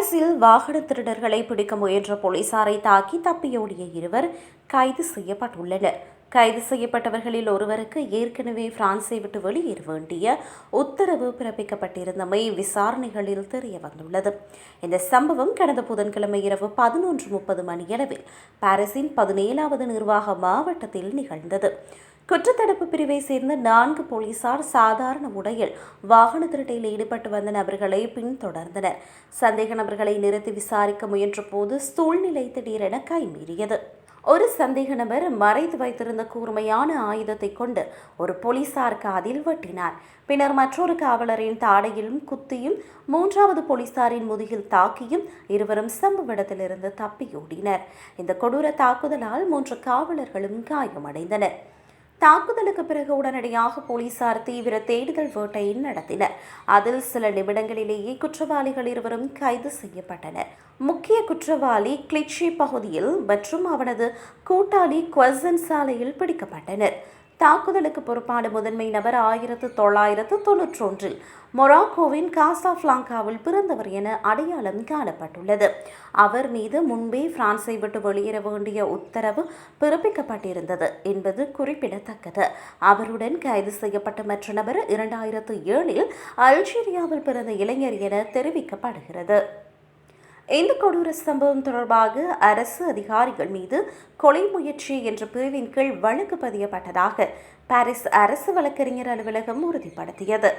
பாரிஸில் வாகன திருடர்களை பிடிக்க முயன்ற போலீசாரை தாக்கி தப்பியோடிய இருவர் கைது செய்யப்பட்டுள்ளனர். கைது செய்யப்பட்டவர்களில் ஒருவருக்கு ஏற்கனவே பிரான்ஸை விட்டு வெளியேற வேண்டிய உத்தரவு பிறப்பிக்கப்பட்டிருந்தமை விசாரணைகளில் தெரிய வந்துள்ளது. இந்த சம்பவம் கடந்த புதன்கிழமை இரவு பதினொன்று முப்பது மணியளவில் பாரிஸின் பதினேழாவது நிர்வாக மாவட்டத்தில் நிகழ்ந்தது. குற்றத்தடுப்பு பிரிவை சேர்ந்த நான்கு போலீசார் சாதாரண உடையில் வாகன திருட்டையில் ஈடுபட்டு வந்த நபர்களை பின்தொடர்ந்தனர். சந்தேக நபர்களை நிறுத்தி விசாரிக்க முயன்ற போது சூழ்நிலை திடீரென கைமீறியது. ஒரு சந்தேக நபர் மறைத்து வைத்திருந்த கூர்மையான ஆயுதத்தை கொண்டு ஒரு போலீசார் காதில் வெட்டினார். பின்னர் மற்றொரு காவலரின் தாடையிலும் குத்தியும் மூன்றாவது போலீசாரின் முதுகில் தாக்கியும் இருவரும் சம்பவ இடத்திலிருந்து தப்பியோடினர். இந்த கொடூர தாக்குதலால் மூன்று காவலர்களும் காயமடைந்தனர். தாக்குதலுக்கு பிறகு உடனடியாக போலீசார் தீவிர தேடுதல் வேட்டையை நடத்தினர். அதில் சில நிமிடங்களிலேயே குற்றவாளிகள் இருவரும் கைது செய்யப்பட்டனர். முக்கிய குற்றவாளி கிளிச்சி பகுதியில் மற்றும் அவனது கூட்டாளி குவசன் சாலையில் பிடிக்கப்பட்டனர். தாக்குதலுக்கு பொறுப்பான முதன்மை நபர் ஆயிரத்து தொள்ளாயிரத்து தொன்னூற்றொன்றில். மொராக்கோவின் காசாஃப்லாங்காவில் பிறந்தவர் என அடையாளம் காணப்பட்டுள்ளது. அவர் மீது முன்பே பிரான்ஸை விட்டு வெளியேற வேண்டிய உத்தரவு பிறப்பிக்கப்பட்டிருந்தது என்பது குறிப்பிடத்தக்கது. அவருடன் கைது செய்யப்பட்ட மற்ற நபர் இரண்டாயிரத்து ஏழில் அல்ஜீரியாவில் பிறந்த இளைஞர் என தெரிவிக்கப்படுகிறது. இந்த கொடூர சம்பவம் தொடர்பாக அரசு அதிகாரிகள் மீது கொலை முயற்சி என்ற பிரிவின் கீழ் வழக்கு பதியப்பட்டதாக பாரிஸ் அரசு வழக்கறிஞர் அலுவலகம் உறுதிப்படுத்தியது.